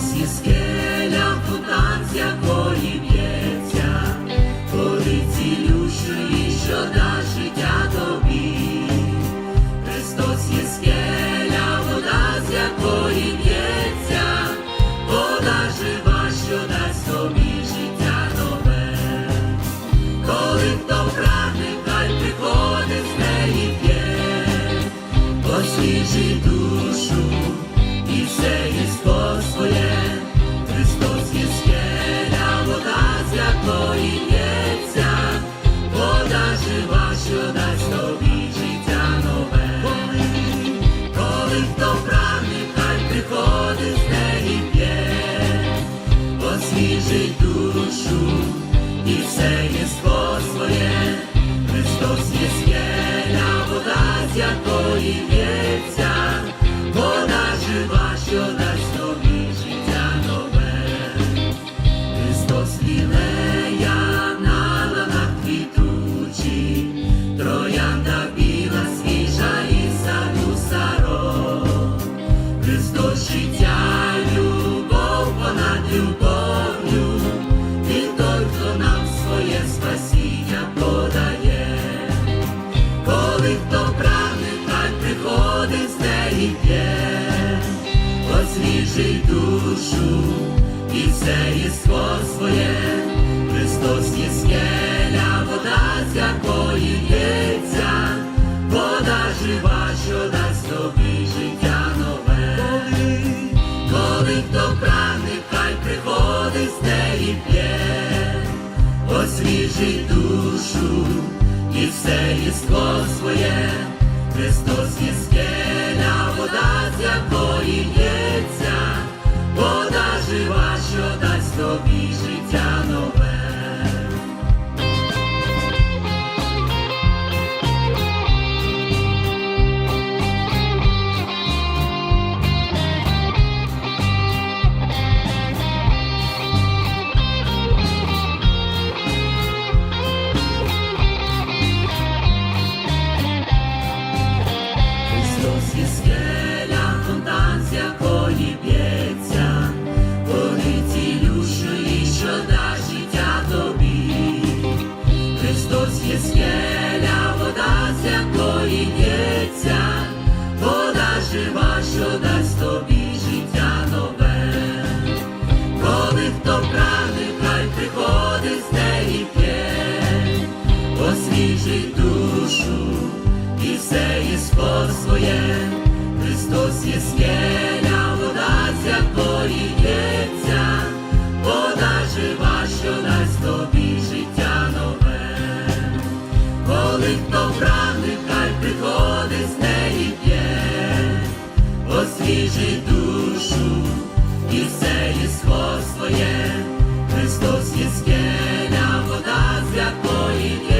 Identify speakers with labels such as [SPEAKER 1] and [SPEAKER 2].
[SPEAKER 1] Celsius. що дасть тобі життя нове, коли, коли хто прагне, хай приходить з неї п'є, освіжить душу і все є своє, Христос. Освіжить душу і все єство своє, Христос є скеля, вода, з якої лється, вода жива, що дасть тобі життя нове. Коли хто прагне, хай приходить з неї п'є, освіжить душу і все єство своє, Христос є скеля, Є скеля, фонтан, з якої б'ється, води цілющої, що дасть життя тобі. Христос є скеля, вода, ця якої вода жива, що дасть тобі Сіснєля водася поліється, вода жива, що дасть тобі життя нове, коли хто прагне, хай приходить з неї п'є, освіжить душу і все єство своє, Христос є скеля, вода святої є.